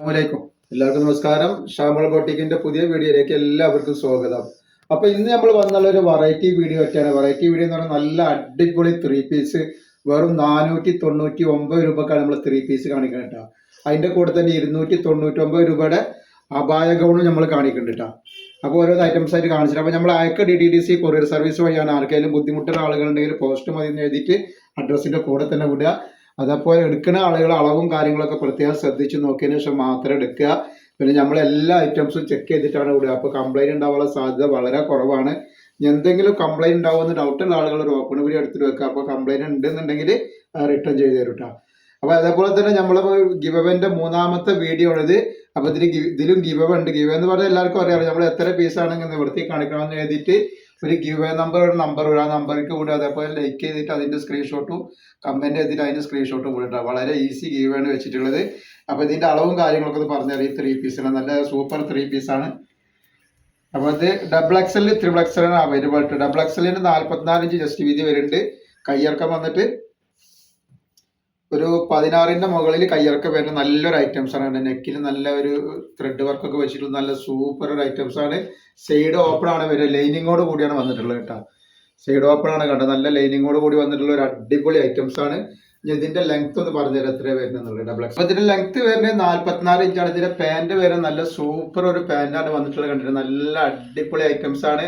അസ്സലാമലൈക്കും. എല്ലാവർക്കും നമസ്കാരം. ഷാമൾ ബോട്ടിക്കിന്റെ പുതിയ വീഡിയോയിലേക്ക് എല്ലാവർക്കും സ്വാഗതം. അപ്പൊ ഇന്ന് നമ്മൾ വന്നുള്ള ഒരു വെറൈറ്റി വീഡിയോ ഒക്കെയാണ്. വെറൈറ്റി വീഡിയോ എന്ന് പറഞ്ഞാൽ നല്ല അടിപൊളി ത്രീ പീസ് വെറും നാനൂറ്റി തൊണ്ണൂറ്റി ഒമ്പത് രൂപക്കാണ് നമ്മൾ ത്രീ പീസ് കാണിക്കുന്നത് കേട്ടോ അതിന്റെ കൂടെ തന്നെ ഇരുന്നൂറ്റി തൊണ്ണൂറ്റി ഒമ്പത് രൂപയുടെ അപായ ഗൗണും നമ്മൾ കാണിക്കുന്നുണ്ട് കേട്ടോ അപ്പോൾ ഓരോ ഐറ്റംസ് ആയിട്ട് കാണിച്ചിട്ട് അപ്പോൾ നമ്മൾ അയക്ക D T D C courier service വഴിയാണ് ആർക്കെങ്കിലും ബുദ്ധിമുട്ടുള്ള ആളുകളുണ്ടെങ്കിൽ പോസ്റ്റ് മതി എന്ന് എഴുതിയിട്ട് അഡ്രസ്സിന്റെ കൂടെ തന്നെ വിടുക. അതേപോലെ എടുക്കുന്ന ആളുകൾ അളവും കാര്യങ്ങളൊക്കെ പ്രത്യേകം ശ്രദ്ധിച്ച് നോക്കിയതിന് ശേഷം മാത്രം എടുക്കുക. പിന്നെ നമ്മൾ എല്ലാ ഐറ്റംസും ചെക്ക് ചെയ്തിട്ടാണ് വിടുക. അപ്പോൾ കംപ്ലൈന്റ് ഉണ്ടാവാനുള്ള സാധ്യത വളരെ കുറവാണ്. എന്തെങ്കിലും കംപ്ലൈന്റ് ഉണ്ടാവുമെന്ന് ഡൗട്ടുള്ള ആളുകൾ ഒരു ഓപ്പൺ വീഡിയോ എടുത്തിട്ട് വെക്കുക. അപ്പോൾ കംപ്ലൈന്റ് ഉണ്ടെന്നുണ്ടെങ്കിൽ റിട്ടേൺ ചെയ്ത് തരും കേട്ടോ അപ്പോൾ അതേപോലെ തന്നെ നമ്മൾ ഗിവവന്റെ മൂന്നാമത്തെ വീഡിയോ ആണിത്. അപ്പോൾ ഇതിൽ ഇതിലും ഗിവ ഉണ്ട്. ഗിവ എന്ന് പറഞ്ഞാൽ എല്ലാവർക്കും അറിയാമല്ലോ നമ്മൾ എത്ര പീസാണെങ്കിൽ നിവൃത്തി കാണിക്കണമെന്ന് എഴുതിയിട്ട് ഒരു ഗിവ് എ നമ്പർ ഒരു നമ്പർ ആ നമ്പർക്ക് കൂടി അതേപോലെ ലൈക്ക് ചെയ്തിട്ട് അതിന്റെ സ്ക്രീൻഷോട്ടും കമന്റ് ചെയ്തിട്ട് അതിന്റെ സ്ക്രീൻഷോട്ടും കൂടി കൂടെ വളരെ ഈസി ഗീവ് ആണ് വെച്ചിട്ടുള്ളത്. അപ്പോൾ ഇതിന്റെ അളവും കാര്യങ്ങളൊക്കെ ഒന്ന് പറഞ്ഞാൽ ഈ ത്രീ പീസാണ് നല്ല സൂപ്പർ ത്രീ പീസാണ് അപ്പോൾ ഇത് ഡബിൾ എക്സൽ ത്രിബിൾ എക്സലാണ് അവൈലബിൾ ആയിട്ട്. ഡബിൾ എക്സലിന് നാൽപ്പത്തിനാല് ഇഞ്ച് ജസ്റ്റ് വീതി വരുന്നുണ്ട്. കയ്യിറക്കം വന്നിട്ട് ഒരു പതിനാറിന്റെ മുകളിൽ കയ്യിറക്കം വരുന്ന നല്ലൊരു ഐറ്റംസ് ആണ് നെക്കിൽ നല്ല ഒരു ത്രെഡ് വർക്ക് ഒക്കെ വെച്ചിട്ടുള്ള നല്ല സൂപ്പർ ഒരു ഐറ്റംസ് ആണ്. സൈഡ് ഓപ്പൺ ആണ് വരിക ലൈനിങ്ങോട് കൂടിയാണ് വന്നിട്ടുള്ളത് കേട്ടോ. സൈഡ് ഓപ്പൺ ആണ് കണ്ടത്. നല്ല ലൈനിങ്ങോട് കൂടി വന്നിട്ടുള്ള ഒരു അടിപൊളി ഐറ്റംസ് ആണ്. ഇതിന്റെ ലെങ്ത് ഒന്ന് പറഞ്ഞുതരാം. എത്ര വരുന്നത് ഡബിൾ എക്സ് ഇതിന്റെ ലെങ്ത് വരുന്നത് നാല്പത്തിനാല് ഇഞ്ചാണ് ഇതിന്റെ പാന്റ് വരുന്നത് നല്ല സൂപ്പർ ഒരു പാന്റാണ് വന്നിട്ടുള്ളത് കണ്ടിട്ട്. നല്ല അടിപൊളി ഐറ്റംസ് ആണ്.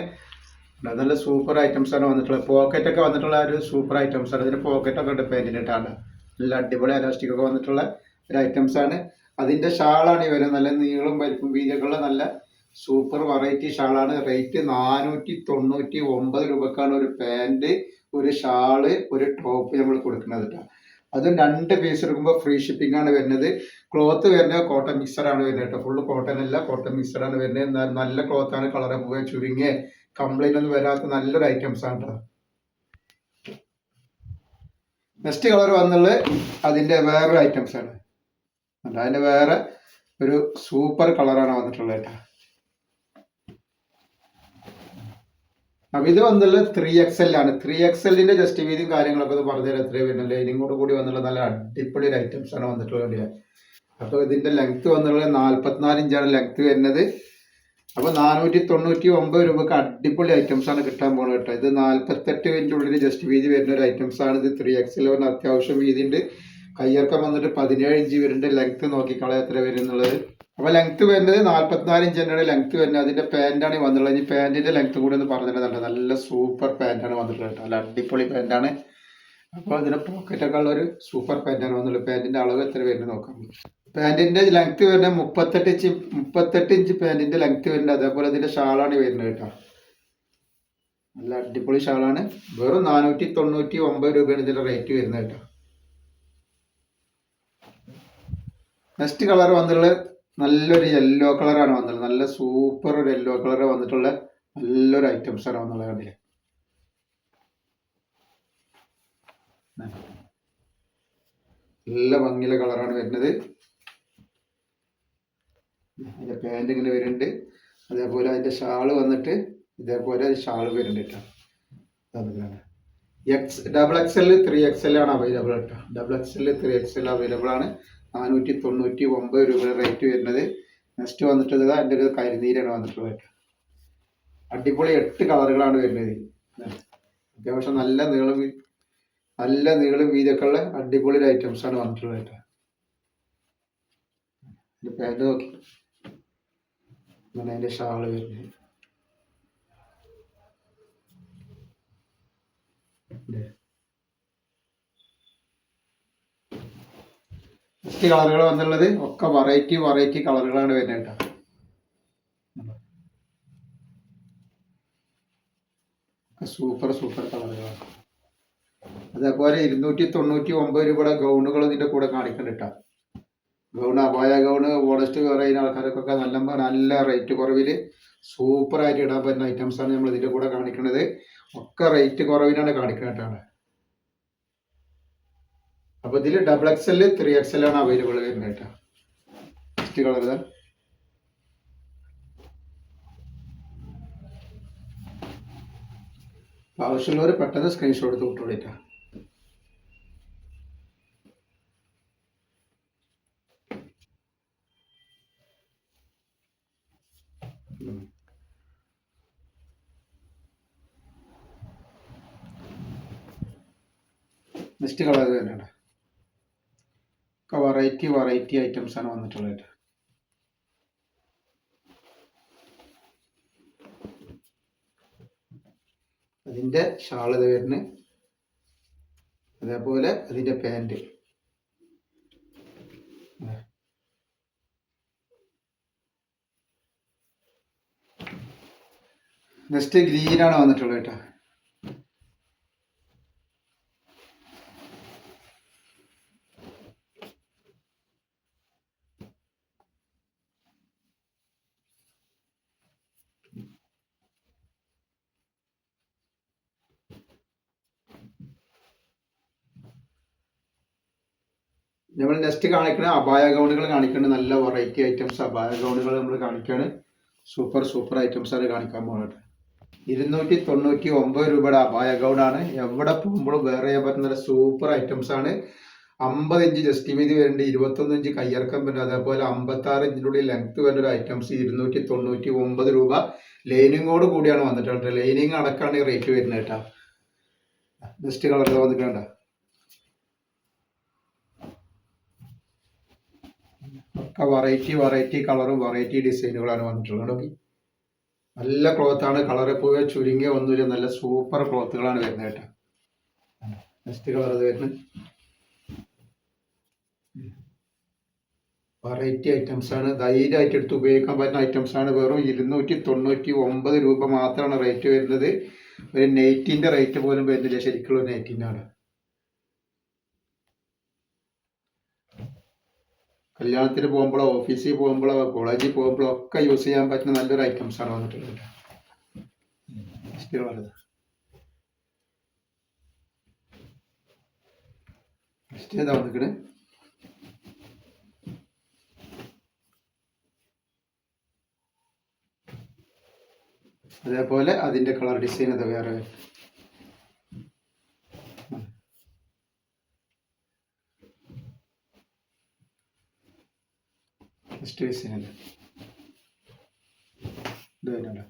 നല്ല സൂപ്പർ ഐറ്റംസ് ആണ് വന്നിട്ടുള്ളത്. പോക്കറ്റ് ഒക്കെ വന്നിട്ടുള്ള ഒരു സൂപ്പർ ഐറ്റംസ് ആണ്. ഇതിന്റെ പോക്കറ്റ് ഒക്കെ ഉണ്ട് പാന്റിനിട്ടാണ് നല്ല അടിപൊളി അലാസ്റ്റിക് ഒക്കെ വന്നിട്ടുള്ള ഒരു ഐറ്റംസ് ആണ്. അതിന്റെ ഷാളാണ് ഈ നല്ല നീളും പരിപ്പും വീതിയൊക്കെയുള്ള നല്ല സൂപ്പർ വെറൈറ്റി ഷാളാണ്. റേറ്റ് നാനൂറ്റി തൊണ്ണൂറ്റി ഒമ്പത് രൂപക്കാണ് ഒരു പാന്റ് ഒരു ഷാൾ ഒരു ടോപ്പ് നമ്മൾ കൊടുക്കുന്നത് കേട്ടോ അതും രണ്ട് പീസ് എടുക്കുമ്പോൾ ഫ്രീ ഷിപ്പിംഗ് ആണ് വരുന്നത്. ക്ലോത്ത് വരുന്നത് കോട്ടൺ മിക്സർ ആണ് വരുന്നത് കേട്ടോ ഫുള്ള് കോട്ടൺ അല്ല കോട്ടൺ മിക്സർ ആണ് വരുന്നത്. എന്നാൽ നല്ല ക്ലോത്താണ് കളർ പോവുക ചുരുങ്ങിയ കംപ്ലൈന്റ് ഒന്നും വരാത്ത നല്ലൊരു ഐറ്റംസ് ആണ് കേട്ടോ നെക്സ്റ്റ് കളർ വന്നുള്ളത് അതിന്റെ വേറൊരു ഐറ്റംസ് ആണ്? അതിന്റെ വേറെ ഒരു സൂപ്പർ കളറാണ് വന്നിട്ടുള്ളത് കേട്ടോ. അപ്പൊ ഇത് വന്നുള്ള ത്രീ എക്സ് ആണ്. ത്രീ എക്സ് എല്ലിന്റെ ജസ്റ്റ് വീതിയും കാര്യങ്ങളൊക്കെ ഒന്ന് പറഞ്ഞുതരാം. എത്രയും വരുന്നുണ്ട് ഇതിനും കൂടെ കൂടി വന്നുള്ള നല്ല അടിപൊളി ഒരു ഐറ്റംസ് ആണ് വന്നിട്ടുള്ളത് അപ്പോൾ ഇതിന്റെ ലെങ്ത് വന്നുള്ളത് നാല്പത്തിനാല് ഇഞ്ചാണ് ലെങ്ത് വരുന്നത്. അപ്പൊ നാനൂറ്റി തൊണ്ണൂറ്റി ഒമ്പത് രൂപക്ക് അടിപൊളി ഐറ്റംസ് ആണ് കിട്ടാൻ പോകുന്നത് കേട്ടോ. ഇത് നാല്പത്തെട്ട് ഇഞ്ച് ഉള്ളിൽ ജസ്റ്റ് വീതി വരുന്ന ഒരു ഐറ്റംസ് ആണ്. ഇത് ത്രീ എക്സ് പറഞ്ഞ അത്യാവശ്യം വീതി ഉണ്ട് കയ്യിറക്കം വന്നിട്ട് പതിനേഴ് ഇഞ്ച് വരുന്നുണ്ട്. ലെങ്ത്ത് നോക്കിക്കളെ എത്ര വരും എന്നുള്ളത് അപ്പൊ ലെങ്ത്ത് വരുന്നത് നാല്പത്തിനാല് ഇഞ്ച് തന്നെയാണ് ലെങ്ത്ത് വരുന്നത്. പാന്റ് ആണ് വന്നിട്ടുള്ളത്. ഇനി പാന്റിന്റെ ലെങ്ത്ത് കൂടി ഒന്ന് പറഞ്ഞിട്ടുണ്ട് നല്ല സൂപ്പർ പാന്റാണ് വന്നിട്ടുള്ളത് കേട്ടോ. നല്ല അടിപൊളി പാന്റാണ് അപ്പോൾ അപ്പൊ അതിന്റെ പോക്കറ്റൊക്കെ ഉള്ള ഒരു സൂപ്പർ പാന്റാണ് വന്നുള്ളത് പാന്റിന്റെ അളവ് എത്ര വരുന്നത് നോക്കാം. പാന്റിന്റെ ലെങ്ത് വരുന്നത് മുപ്പത്തെട്ട് ഇഞ്ച് മുപ്പത്തെട്ട് ഇഞ്ച് പാന്റിന്റെ ലെങ്ത് വരുന്നത്. അതേപോലെ ഇതിന്റെ ഷാളാണ് വരുന്നത് കേട്ടോ. നല്ല അടിപൊളി ഷാളാണ്. വെറും നാനൂറ്റി തൊണ്ണൂറ്റി ഒമ്പത് രൂപയാണ് ഇതിന്റെ റേറ്റ് വരുന്നത് കേട്ടോ. നെക്സ്റ്റ് കളർ വന്നിട്ടുള്ള നല്ലൊരു യെല്ലോ കളറാണ് വന്നിട്ടുള്ളത്. നല്ല സൂപ്പർ ഒരു യെല്ലോ കളർ വന്നിട്ടുള്ള നല്ലൊരു ഐറ്റംസ് ആണ് വന്നുള്ളത് കണ്ടില്ലേ? നല്ല ഭംഗിയുള്ള കളറാണ് വരുന്നത്. അതിന്റെ പാന്റ് ഇങ്ങനെ വരുന്നുണ്ട്. അതേപോലെ അതിന്റെ ഷാൾ വന്നിട്ട് ഇതേപോലെ ഷാൾ വരുന്നുണ്ട് കേട്ടോ. X double X L three X L ആണ് അവൈലബിൾ കേട്ടോ. Double X L three X L available ആണ്. നാനൂറ്റി തൊണ്ണൂറ്റി ഒമ്പത് രൂപ റേറ്റ് വരുന്നത് നെക്സ്റ്റ് വന്നിട്ടത് അതിന്റെ ഒരു കരിനീരാണ് വന്നിട്ടുള്ളത് കേട്ടോ. അടിപൊളി എട്ട് കളറുകളാണ് വരുന്നത്. അത്യാവശ്യം നല്ല നീളം നല്ല നീളം വീതിയൊക്കെ ഉള്ള അടിപൊളി ഐറ്റംസ് ആണ് വന്നിട്ടുള്ളത് കേട്ടോ. പാന്റ് നോക്കി. അങ്ങനെ അതിന്റെ ഷാൾ വരുന്നത്. ഫസ്റ്റ് കളറുകൾ വന്നുള്ളത് ഒക്കെ വെറൈറ്റി വെറൈറ്റി കളറുകളാണ് വരുന്നത് കേട്ടോ. സൂപ്പർ സൂപ്പർ കളറുകളാണ്. അതേപോലെ ഇരുന്നൂറ്റി തൊണ്ണൂറ്റി ഒമ്പത് രൂപയുടെ ഗൗണുകൾ ഇതിന്റെ കൂടെ കാണിക്കുന്നുണ്ട് കേട്ടോ. ഗൗൺ അപായ ഗൗണ് ഫോറസ്റ്റ് പറയുന്ന ആൾക്കാർക്കൊക്കെ നല്ല നല്ല റേറ്റ് കുറവിൽ സൂപ്പറായിട്ട് ഇടാൻ പറ്റുന്ന ഐറ്റംസ് ആണ് നമ്മൾ ഇതിന്റെ കൂടെ കാണിക്കുന്നത് ഒക്കെ റേറ്റ് കുറവിനാണ് കാണിക്കുന്നതാണ് അപ്പൊ ഇതിൽ double X L three X L ആണ് അവൈലബിൾ വരുന്നത് കേട്ടോ. കളർ ആവശ്യമുള്ളവർ പെട്ടെന്ന് സ്ക്രീൻഷോട്ട് എടുത്ത് വിട്ടോളിട്ടാ നെക്സ്റ്റ് കളർ തന്നെയാണ്. വെറൈറ്റി വെറൈറ്റി ഐറ്റംസ് ആണ് വന്നിട്ടുള്ളത്. അതിന്റെ ഷാൾ ഇത് വരുന്നു അതേപോലെ അതിന്റെ പാന്റ് നെക്സ്റ്റ് ഗ്രീനാണ് വന്നിട്ടുള്ളത് കേട്ടോ. നമ്മൾ നെക്സ്റ്റ് കാണിക്കണ അപായ ഗൗണുകൾ കാണിക്കുന്നുണ്ട് നല്ല വെറൈറ്റി ഐറ്റംസ് അപായ ഗൗണുകൾ നമ്മൾ കാണിക്കാണ്. സൂപ്പർ സൂപ്പർ ഐറ്റംസ് ആണ് കാണിക്കാൻ പോകുന്നത് ഇരുന്നൂറ്റി തൊണ്ണൂറ്റി ഒമ്പത് രൂപയുടെ അപായ ഗൗണാണ്. എവിടെ പോകുമ്പോഴും വേറെ ചെയ്യാൻ പറ്റുന്ന സൂപ്പർ ഐറ്റംസ് ആണ്. അമ്പത് ഇഞ്ച് ജസ്റ്റ് വീതി വരുന്നുണ്ട് ഇരുപത്തൊന്ന് ഇഞ്ച് കയ്യിറക്കം വരുന്നത് അതേപോലെ അമ്പത്തി ആറ് ഇഞ്ചിനുള്ളിൽ ലെങ്ത് വരുന്ന ഒരു ഐറ്റംസ് ഇരുന്നൂറ്റി തൊണ്ണൂറ്റി ഒമ്പത് രൂപ ലൈനിങ്ങോട് കൂടിയാണ് വന്നിട്ടുള്ളത് ലൈനിങ് അടക്കാണ് ഈ റേറ്റ് വരുന്നത് കേട്ടോ. ജസ്റ്റ് കളർ വന്നിട്ടുണ്ട് ഒക്കെ വെറൈറ്റി വെറൈറ്റി കളറും വെറൈറ്റി ഡിസൈനുകളാണ് വന്നിട്ടുള്ളത്. നോക്കി നല്ല ക്ലോത്ത് ആണ് കളറ് പോയ ചുരുങ്ങിയ ഒന്നുമില്ല നല്ല സൂപ്പർ ക്ലോത്തുകളാണ് വരുന്നത് കേട്ടോ. നെക്സ്റ്റ് കളർ അത് വരുന്നത് വെറൈറ്റി ഐറ്റംസ് ആണ്. ധൈര്യമായിട്ട് എടുത്ത് ഉപയോഗിക്കാൻ പറ്റുന്ന ഐറ്റംസ് ആണ്. വെറും ഇരുന്നൂറ്റി തൊണ്ണൂറ്റി ഒമ്പത് രൂപ മാത്രമാണ് റേറ്റ് വരുന്നത്. ഒരു നെയ്റ്റിന്റെ റേറ്റ് പോലും വരുന്നില്ല. ശരിക്കുള്ള നെയ്റ്റിനാണ് കല്യാണത്തിന് പോകുമ്പോഴോ ഓഫീസിൽ പോകുമ്പോഴോ കോളേജിൽ പോകുമ്പോഴോ ഒക്കെ യൂസ് ചെയ്യാൻ പറ്റുന്ന നല്ലൊരു ഐറ്റംസ് ആണ് വന്നിട്ടുള്ളത് നെക്സ്റ്റ് ഏതാ വന്നിക്കണേ? അതേപോലെ അതിന്റെ കളർ ഡിസൈൻ അത് വേറെ? ഇത് തന്നെയല്ലേ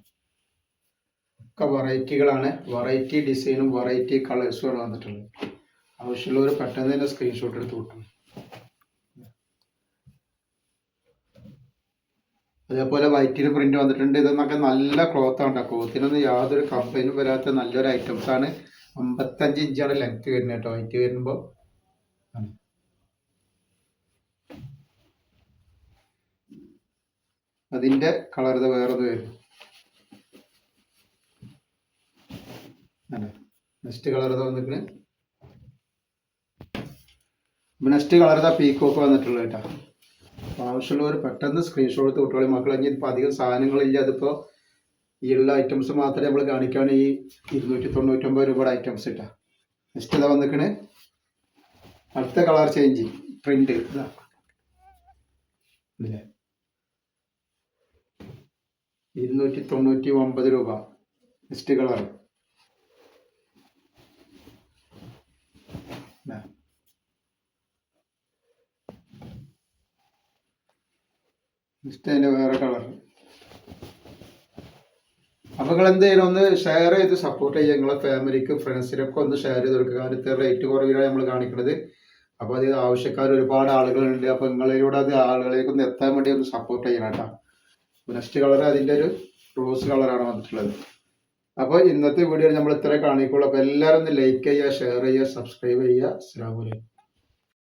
ഒക്കെ വെറൈറ്റികളാണ്. വെറൈറ്റി ഡിസൈനും വെറൈറ്റി കളേഴ്സും ആണ് വന്നിട്ടുള്ളത്. ആവശ്യമുള്ളവർ പെട്ടെന്ന് തന്നെ സ്ക്രീൻഷോട്ട് എടുത്ത് കിട്ടും അതേപോലെ വൈറ്റിന് പ്രിന്റ് വന്നിട്ടുണ്ട്. ഇതെന്നൊക്കെ നല്ല ക്ലോത്ത് ആണ് ക്ലോത്തിനൊന്നും യാതൊരു കംപ്ലൈന്റും വരാത്ത നല്ലൊരു ഐറ്റംസ് ആണ്. അമ്പത്തഞ്ച് ഇഞ്ചാണ് ലെങ്ത് വരുന്നത് കേട്ടോ വൈറ്റ് വരുമ്പോൾ അതിന്റെ കളർ ഇത് വേറത് വരും. നെക്സ്റ്റ് കളർ ഇത് വന്നിട്ട് നെക്സ്റ്റ് കളർ ഇതാ പീക്കോക്ക് വന്നിട്ടുള്ളത് കേട്ടോ. അപ്പോൾ ആവശ്യമുള്ളവർ പെട്ടെന്ന് സ്ക്രീൻഷോട്ട് എടുത്ത് കുട്ടികളെ മക്കൾ ഇനി ഇപ്പോൾ അധികം സാധനങ്ങളില്ല. അതിപ്പോൾ ഈ ഉള്ള ഐറ്റംസ് മാത്രമേ നമ്മൾ കാണിക്കുകയാണ് ഈ ഇരുന്നൂറ്റി തൊണ്ണൂറ്റൊമ്പത് രൂപയുടെ ഐറ്റംസ് ഇട്ടാ. നെക്സ്റ്റ് ഇതാ വന്നിക്കണേ അടുത്ത കളർ ചേഞ്ച് പ്രിന്റ് ഇതാ. ഇല്ലേ? ഇരുന്നൂറ്റി തൊണ്ണൂറ്റി ഒമ്പത് രൂപ മിസ്റ്റ് കളർ നെക്സ്റ്റ് അതിന്റെ വേറെ കളർ അപ്പോൾ നിങ്ങൾ എന്തെങ്കിലും ഒന്ന് ഷെയർ ചെയ്ത് സപ്പോർട്ട് ചെയ്യുക. നിങ്ങളെ ഫാമിലിക്ക് ഫ്രണ്ട്സിനൊക്കെ ഒന്ന് ഷെയർ ചെയ്ത് കൊടുക്കുക. കാര്യത്തിൽ റേറ്റ് കുറവിലാണ് നമ്മൾ കാണിക്കുന്നത് അപ്പോൾ അത് ആവശ്യക്കാർ ഒരുപാട് ആളുകളുണ്ട്. അപ്പോൾ നിങ്ങളിലൂടെ അത് ആളുകളിലേക്ക് ഒന്ന് എത്താൻ വേണ്ടി ഒന്ന് സപ്പോർട്ട് ചെയ്യണം കേട്ടോ. നെക്സ്റ്റ് കളർ അതിന്റെ ഒരു റോസ് കളറാണ് വന്നിട്ടുള്ളത്. അപ്പോൾ ഇന്നത്തെ വീഡിയോ നമ്മൾ ഇത്ര കാണിക്കുള്ളൂ. അപ്പോൾ എല്ലാവരും ഒന്ന് ലൈക്ക് ചെയ്യുക ഷെയർ ചെയ്യുക സബ്സ്ക്രൈബ് ചെയ്യുക. അസ്സാം വലൈക്കും